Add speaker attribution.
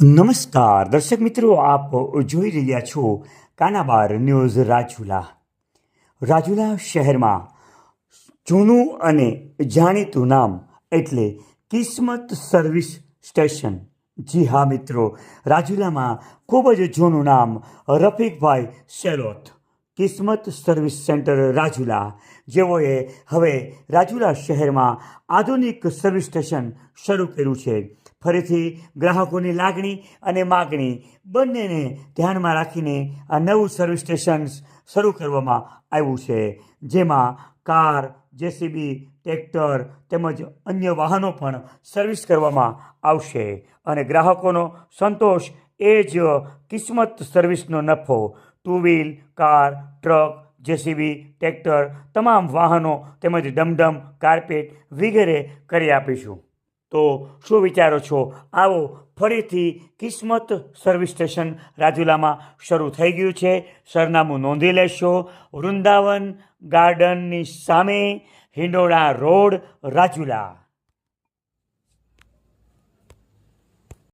Speaker 1: નમસ્કાર, દર્શક મિત્રો, આપ જોઈ રહ્યા છો કાનાબાર ન્યૂઝ રાજુલા. રાજુલા શહેરમાં જૂનું અને જાણીતું નામ એટલે કિસ્મત સર્વિસ સ્ટેશન. જી હા મિત્રો, રાજુલામાં ખૂબ જ જૂનું નામ રફીકભાઈ શેલોત કિસ્મત સર્વિસ સેન્ટર રાજુલા, જેઓએ હવે રાજુલા શહેરમાં આધુનિક સર્વિસ સ્ટેશન શરૂ કર્યું છે. ફરીથી ગ્રાહકોની લાગણી અને માગણી બંનેને ધ્યાનમાં રાખીને આ નવું સર્વિસ સ્ટેશન શરૂ કરવામાં આવ્યું છે. જેમાં કાર, જેસીબી, ટ્રેક્ટર તેમજ અન્ય વાહનો પણ સર્વિસ કરવામાં આવશે અને ગ્રાહકોનો સંતોષ એ જ કિસ્મત સર્વિસનો નફો. Two wheel car truck JCB, tractor તમામ વાહનો તેમજ ડમડમ કાર્પેટ વગેરે કરી આપીશું. તો શું વિચારો છો? આવો ફરીથી કિસ્મત સર્વિસ સ્ટેશન રાજુલામાં શરૂ થઈ ગયું છે. સરનામું નોંધી લેશો. વૃંદાવન ગાર્ડનની સામે હિંડોળા રોડ રાજુલા.